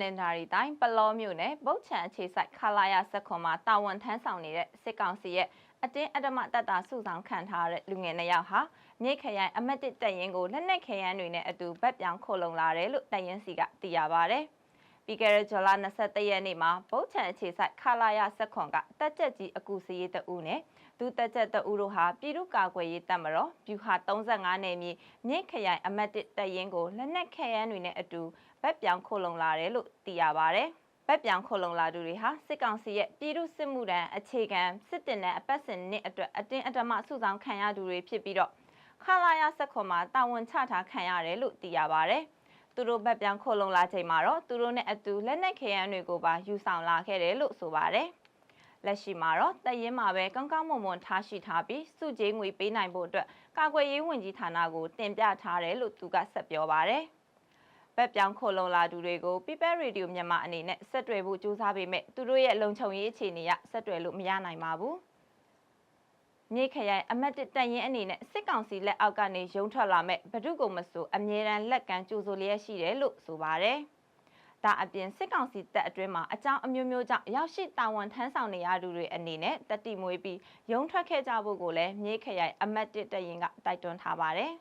နင်္သာရီတိုင်းပလောမြို့နယ်ဗုတ်ချံအခြေဆိုင်ခလာရဆက်ခွန်မှာတာဝန်ထမ်းဆောင်နေတဲ့စစ်ကောင်စီရဲ့အတင်းအဓမ္မတပ်တာစုဆောင်ခံထားရတဲ့လူငယ်နှစ်ယောက်ဟာမြိတ်ခရိုင်အမတ်တစ်တပ်ရင်းကိုလက်နက်ခဲယမ်းတွေနဲ့အတူဗတ်ပြောင်းခိုလုံလာတယ်လို့တပ်ရင်းစီကသိရပါဗျ။ ပြီးခဲ့တဲ့ဇွန်လ23ရက်နေ့မှာဗုတ်ချံအခြေဆိုင်ခလာရဆက်ခွန်ကတက်ကြက်ကြီးအကူစရေးတအူးနဲ့ဒုတက်ကြက်တအူးတို့ဟာပြည်သူ့ကာကွယ်ရေးတပ်မတော်ဗျူဟာ35နယ်မြေမြိတ်ခရိုင်အမတ်တစ်တပ်ရင်းကိုလက်နက်ခဲယမ်းတွေနဲ့အတူဗတ်ပြောင်းခိုလုံလာတယ်လို့သိရပါဗျ။ဗက်ပြောင်ခုံလုံလာသူတွေဟာစစ်ကောင်စီရဲ့ပြည်သူစစ်မှုထမ်းအခြေခံစစ်တင်တဲ့အပတ်စဉ်နှစ်အတွက်အတင်းအဓမ္မစုဆောင်ခံရသူတွေဖြစ်ပြီးတော့ခလာရဆက်ခွန်မှာတာဝန်ချထားခံရတယ်လို့သိရပါဗျ။ သူတို့ဗက်ပြောင်ခုံလုံလာချိန်မှာတော့သူတို့နဲ့အတူလက်နက်ခဲယမ်းတွေကိုပါယူဆောင်လာခဲ့တယ်လို့ဆိုပါတယ်။လက်ရှိမှာတော့တရင်မှာပဲကောင်းကောင်းမွန်မွန်ထားရှိထားပြီးစုကြေးငွေပေးနိုင်ဖို့အတွက်ကာကွယ်ရေးဝန်ကြီးဌာနကိုတင်ပြထားတယ်လို့သူကဆက်ပြောပါတယ်။ဘက်ပြောင်းခိုလုံလာသူတွေကို People Radio မြန်မာအနေနဲ့ဆက်သွယ်ဖို့ကြိုးစားပေမဲ့သူတို့ရဲ့လုံခြုံရေးအခြေအနေရဆက်သွယ်လို့မရနိုင်ပါဘူး။ မြေခရိုင်အမတ်တန်ရင်အနေနဲ့စစ်ကောင်စီလက်အောက်ကနေရုံထွက်လာမဲ့ဘဒုကုံမဆိုအမြဲတမ်းလက်ကမ်းကြိုဆိုလျက်ရှိတယ်လို့ဆိုပါတယ်။ဒါအပြင်စစ်ကောင်စီတပ်အတွင်းမှာအကြောင်းအမျိုးမျိုးကြောင့်ရောက်ရှိတာဝန်ထမ်းဆောင်နေရသူတွေအနေနဲ့တတိမွေးပြီးရုံထွက်ခဲ့ကြဖို့ကိုလည်းမြေခရိုင်အမတ်တတရင်ကတိုက်တွန်းထားပါတယ်။